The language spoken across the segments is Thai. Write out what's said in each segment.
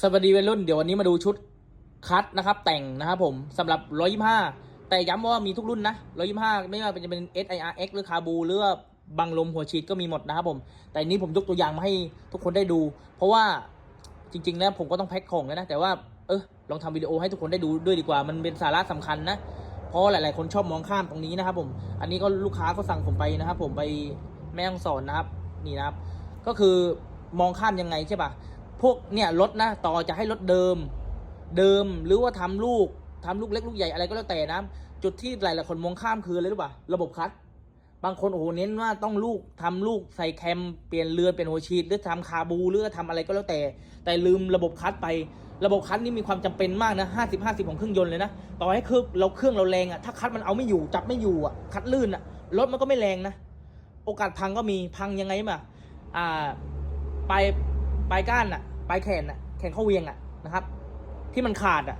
สวัสดีวัยรุ่นเดี๋ยววันนี้มาดูชุดคัดนะครับ แต่งนะครับผมสำหรับ 125 แต่ย้ำว่ามีทุกรุ่นนะ 125 ไม่ว่าจะเป็น SIRX หรือคาบูหรือบังลมหัวฉีดก็มีหมดนะครับผม แต่อันนี้ผมยกตัวอย่างมาให้ทุกคนได้ดู เพราะว่าจริงๆแล้วผมก็ต้องแพ็คของแล้วนะ แต่ว่าเออลองทำวิดีโอให้ทุกคนได้ดูด้วยดีกว่า มันเป็นสาระสำคัญนะ เพราะหลายๆ คนชอบมองข้ามตรงนี้นะครับผม อันนี้ก็ลูกค้าเขาสั่งผมไปนะครับผมไปแม่ฮ่องสอนนะครับ นี่นะครับ ก็คือมองข้ามยังไงใช่ปะ พวกเนี่ยรถนะ ต่อจะให้รถเดิม เดิมหรือว่าทำลูกทำลูกเล็กลูกใหญ่อะไรก็แล้วแต่นะจุดที่หลายๆคนมองข้ามคืออะไรรู้ป่ะระบบคัดบางคนโอ้โหเน้นว่าต้องลูกทำลูกใส่แคมเปลี่ยนเรือนเปลี่ยนหัวฉีดหรือทำคาบูหรือทำอะไรก็แล้วแต่ แต่ลืมระบบคัดไประบบคัดนี่มีความจำเป็นมากนะห้าสิบห้าสิบของเครื่องยนต์เลยนะต่อให้เครื่องเราเครื่องเราแรงอะถ้าคัดมันเอาไม่อยู่จับไม่อยู่อะคัดลื่นอะรถมันก็ไม่แรงนะ โอกาสพังก็มีพังยังไงมาอ่าป ปลายก้านอะปลายแขนอะแขนเข้าเวียงอะนะครับ ที่มันขาดอะ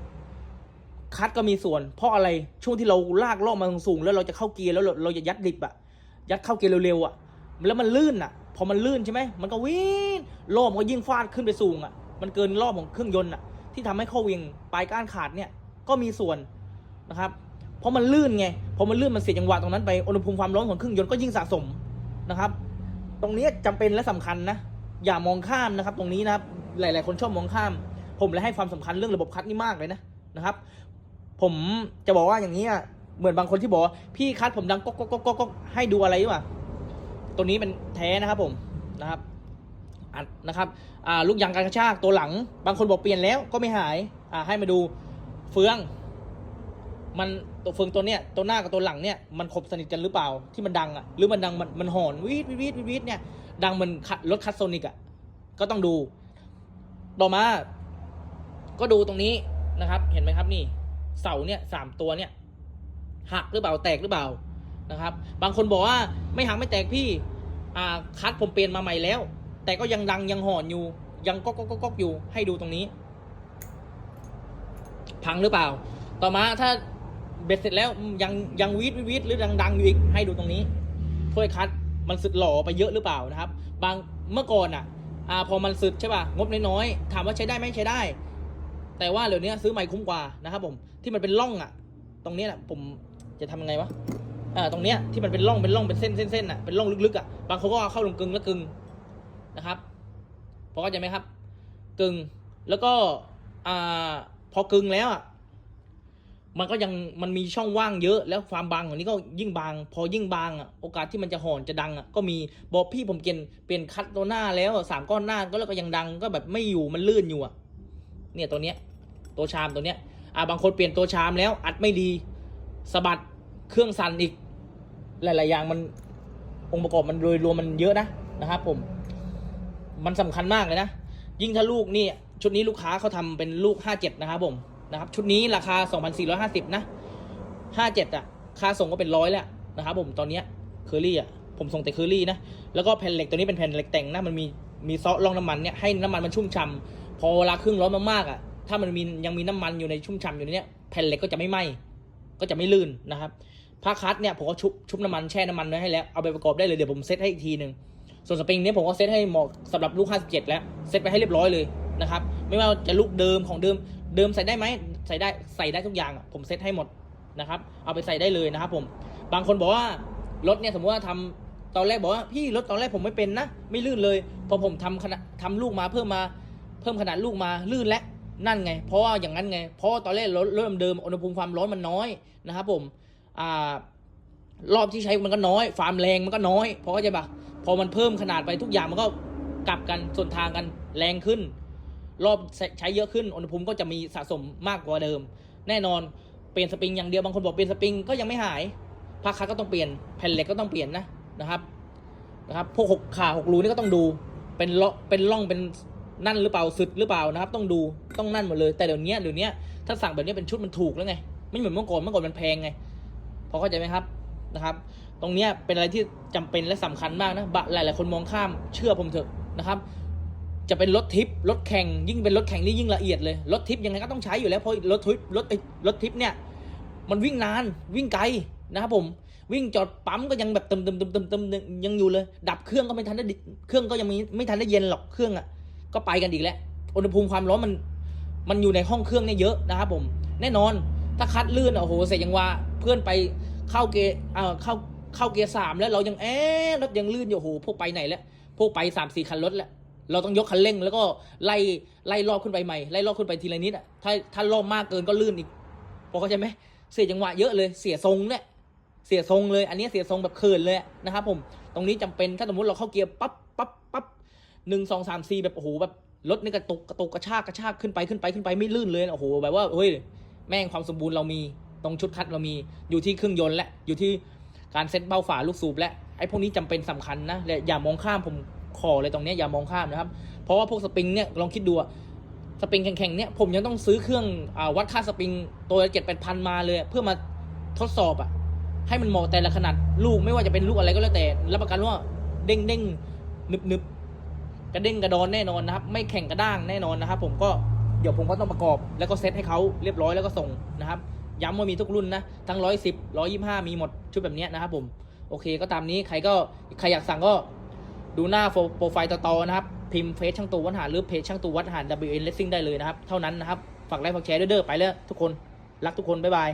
คัดก็มีส่วน เพราะอะไรช่วงที่เราลากล่อมาสูงแล้วเราจะเข้าเกียร์แล้วเราจะยัดดิบอะยัดเข้าเกียร์เร็วๆอะแล้วมันลื่นอะพอมันลื่นใช่ไหมมันก็วิ่งรอมันก็ยิ่งฟาดขึ้นไปสูงอะมันเกินรอบของเครื่องยนต์อะที่ทำให้เข้าเวียงปลายก้านขาดเนี่ยก็มีส่วนนะครับเพราะมันลื่นไงพอมันลื่นมันเสียจังหวะตรงนั้นไปอุณหภูมิความร้อนของเครื่องยนต์ก็ยิ่งสะสมนะครับ ตรงนี้จำเป็นและสำคัญนะ อย่ามองข้ามนะครับ ตรงนี้นะครับ หลาย ๆ คนชอบมองข้าม ผมเลยให้ความสำคัญเรื่องระบบคัดนี่มากเลยนะนะครับ ผมจะบอกว่าอย่างนี้อะเหมือนบางคนที่บอกว่าพี่คัดผมดังก๊อกก๊อกก๊อกก๊อกให้ดูอะไรวะตัวนี้เป็นแท้นะครับผมนะครับอัดนะครับอ่าลูกยางการกระชากตัวหลัง บางคนบอกเปลี่ยนแล้วก็ไม่หายอ่าให้มาดูเฟือง มันตัวเฟืองตัวเนี้ยตัวหน้ากับตัวหลังเนี่ยมันครบสนิทกันหรือเปล่าที่มันดังอะหรือมันดังมันมันหอนวีดวีดวีดวีดเนี่ย ดังมันคัดรถคัสโซนิกอะก็ต้องดู ต่อมา ก็ดูตรงนี้นะครับ เห็นไหมครับนี่ เสาเนี่ยสามตัวเนี่ย หักหรือเปล่าแตกหรือเปล่านะครับ บางคนบอกว่าไม่หักไม่แตกพี่อ่าคัดผมเปลี่ยนมาใหม่แล้ว แต่ก็ยังดังยังหอนอยู่ ยังก๊อกก๊อกก๊อกอยู่ให้ดูตรงนี้ พังหรือเปล่า ต่อมาถ้าเบ็ดเสร็จแล้วยังยังวีดวีดวีดหรือดังดังอยู่อีกให้ดูตรงนี้ถ้วยคัด มันสึกหล่อไปเยอะหรือเปล่านะครับ บางเมื่อก่อนอะอ่าพอมันสึกใช่ป่ะงบน้อยๆถามว่าใช้ได้ไหมใช้ได้ แต่ว่าเดี๋ยวนี้ซื้อใหม่คุ้มกว่านะครับผมที่มันเป็นร่องอะ ตรงนี้ยนะผมจะทำยังไงวะอ่าตรงเนี้ยที่มันเป็นร่องเป็นร่องเป็นเส้นเส้นเส้นอะเป็นร่องลึกๆอะบางคนก็เอาเข้าลงกึงแล้วกึงนะครับพอเข้าใจไหมครับ กึงแล้วก็อ่าพอกึงแล้วอะ มันก็ยังมันมีช่องว่างเยอะแล้วความบางของนี้ก็ยิ่งบาง พอยิ่งบางอะโอกาสที่มันจะหอนจะดังอะก็มีบอกพี่ผมเปลี่ยนเปลี่ยนคัดตัวหน้าแล้วสามก้อนหน้าก็แล้วก็ยังดังก็แบบไม่อยู่มันลื่นอยู่อะเนี่ยตัวเนี้ยตัวชามตัวเนี้ยอ่าบางคนเปลี่ยนตัวชามแล้ว อัดไม่ดีสะบัดเครื่องสั่นอีก หลาย ๆ อย่างมันองค์ประกอบมันโดยรวมมันเยอะนะนะครับผม มันสำคัญมากเลยนะยิ่งถ้าลูกนี่ชุดนี้ลูกค้าเขาทำเป็นลูก57นะครับผม นะครับ ชุดนี้ราคา 2,450 นะ 57 อะ ค่าส่งก็เป็นร้อยแล้วนะครับผมตอนเนี้ยเคอรี่อะ ผมส่งแต่เคอรี่นะ แล้วก็แผ่นเหล็กตัวนี้เป็นแผ่นเหล็กแต่งนะ มันมีมีซอสรองน้ำมันเนี่ยให้น้ำมันมันชุ่มฉ่ำพอเวลาครื่งร้อนมากๆอะ ถ้ามันมียังมีน้ำมันอยู่ในชุ่มฉ่ำอยู่ในเนี้ยแผ่นเหล็กก็จะไม่ไหม้ก็จะไม่ลื่นนะครับผ้าคัดเนี่ยผมก็ชุบชุบน้ำมันแช่น้ำมันไว้ให้แล้วเอาไปประกอบได้เลยเดี๋ยวผมเซตให้อีกทีหนึ่งส่วนสปริงเนี้ยผมก็เซตให้เหมาะสำหรับลูก 57 แล้วเซตไปให้เรียบร้อยเลยนะครับ ไม่ว่าจะลูกเดิมของเดิม เดิมใส่ได้ไหมใส่ได้ใส่ได้ทุกอย่างผมเซตให้หมดนะครับ เอาไปใส่ได้เลยนะครับผม บางคนบอกว่ารถเนี่ยสมมติว่าทำตอนแรกบอกว่าพี่รถตอนแรกผมไม่เป็นนะไม่ลื่นเลย พอผมทำขนาดทำลูกมาเพิ่มมา เพิ่มขนาดลูกมาลื่นและนั่นไง เพราะว่าอย่างนั้นไง เพราะว่าตอนแรกรถเริ่มเดิมอุณหภูมิความร้อนมันน้อยนะครับผมอ่ารอบที่ใช้มันก็น้อยความแรงมันก็น้อยเพราะว่าใจปะพอมันเพิ่มขนาดไปทุกอย่างมันก็กลับกันส่วนทางกันแรงขึ้น รอบใช้เยอะขึ้นอุณหภูมิก็จะมีสะสมมากกว่าเดิม แน่นอนเปลี่ยนสปริงอย่างเดียวบางคนบอกเปลี่ยนสปริงก็ยังไม่หายผ้าคัดก็ต้องเปลี่ยนแผ่นเหล็กก็ต้องเปลี่ยนนะนะครับนะครับพวกหกขาหกรูนี่ก็ต้องดูเป็นเลาะเป็นร่องเป็นนั่นหรือเปล่าสึดหรือเปล่านะครับ ต้องดูต้องนั่นหมดเลย แต่เดี๋ยวนี้เดี๋ยวนี้ถ้าสั่งแบบนี้เป็นชุดมันถูกแล้วไง ไม่เหมือนเมื่อก่อนเมื่อก่อนมันแพงไงพอเข้าใจไหมครับนะครับ ตรงนี้เป็นอะไรที่จำเป็นและสำคัญมากนะบะหลายคนมองข้ามเชื่อผมเถอะนะครับ จะเป็นรถทิปรถแข่งยิ่งเป็นรถแข่งนี่ยิ่งละเอียดเลยรถทิปยังไงก็ต้องใช้อยู่แล้วเพราะรถทิปรถรถทิปเนี่ยมันวิ่งนานวิ่งไกลนะครับผมวิ่งจอดปั๊มก็ยังแบบเติมเติมเติมเติมเติมยังอยู่เลย ดับเครื่องก็ไม่ทันได้เครื่องก็ยังมีไม่ทันได้เย็นหรอกเครื่องอะก็ไปกันอีกแล้วอุณหภูมิความร้อนมันมันอยู่ในห้องเครื่องเนี่ยเยอะนะครับผมแน่นอนถ้าคัดลื่นโอ้โหเสร็จยังว่าเพื่อนไปเข้าเกยร์เอ่อเข้าเข้าเกียร์สามแล้วเรายังเอ๊ะรถยังลื่นอยู่โอ้โหพวกไปไหนแล้วพวกไปสามสี่คันรถแล้ว เราต้องยกคันเร่งแล้วก็ไล่ไล่รอบขึ้นไปใหม่ไล่รอบขึ้นไปทีละนิดอะถ้าถ้ารอบมากเกินก็ลื่นอีกพอเข้าใจไหมเสียจังหวะเยอะเลยเสียทรงเนี่ยเสียทรงเลย อันนี้เสียทรงแบบเขินเลยนะครับผมตรงนี้จำเป็นถ้าสมมติเราเข้าเกียร์ปั๊บปั๊บปั๊บหนึ่งสองสามสี่แบบโอ้โหแบบรถนี่กระตุกกระตุกกระชากกระชากขึ้นไปขึ้นไปขึ้นไปไม่ลื่นเลยนะโอ้โหแบบว่าเฮ้ยแม่งความสมบูรณ์เรามีตรงชุดคัดเรามีอยู่ที่เครื่องยนต์และอยู่ที่การเซ็ตเบ้าฝาลูกสูบและไอ้พวกนี้จำเป็นสำคัญนะและอย่ามองข้ามผม ขอเลยตรงนี้อย่ามองข้ามนะครับ เพราะว่าพวกสปริงเนี่ยลองคิดดูอะสปริงแข็งๆเนี่ยผมยังต้องซื้อเครื่องอวัดค่าสปริงตัวเจ็ดแปดพันมาเลย เพื่อมาทดสอบอะให้มันเหมาะแต่ละขนาดลูกไม่ว่าจะเป็นลูกอะไรก็แล้วแต่รับประกันว่าเด้งเด้งนึบนึบๆกระเด้งกระดอนแน่นอนนะครับ ไม่แข็งกระด้างแน่นอนนะครับ ผมก็เดี๋ยวผมก็ต้องประกอบ แล้วก็เซตให้เขาเรียบร้อยแล้วก็ส่งนะครับ ย้ำว่ามีทุกรุ่นนะ ทั้งร้อยสิบร้อยี่ห้ามีหมดชุดแบบนี้นะครับผม โอเคก็ตามนี้ใครก็ใครอยากสั่งก็ ดูหน้าโปรไฟล์ต่อๆนะครับ พิมพ์เฟซช่างตัววัดหารหรือเพจช่างตัววัดหาร WN Racing ได้เลยนะครับ เท่านั้นนะครับ ฝากไลค์ฝากแชร์ด้วยเด้อไปแล้วทุกคน รักทุกคน บ๊ายบาย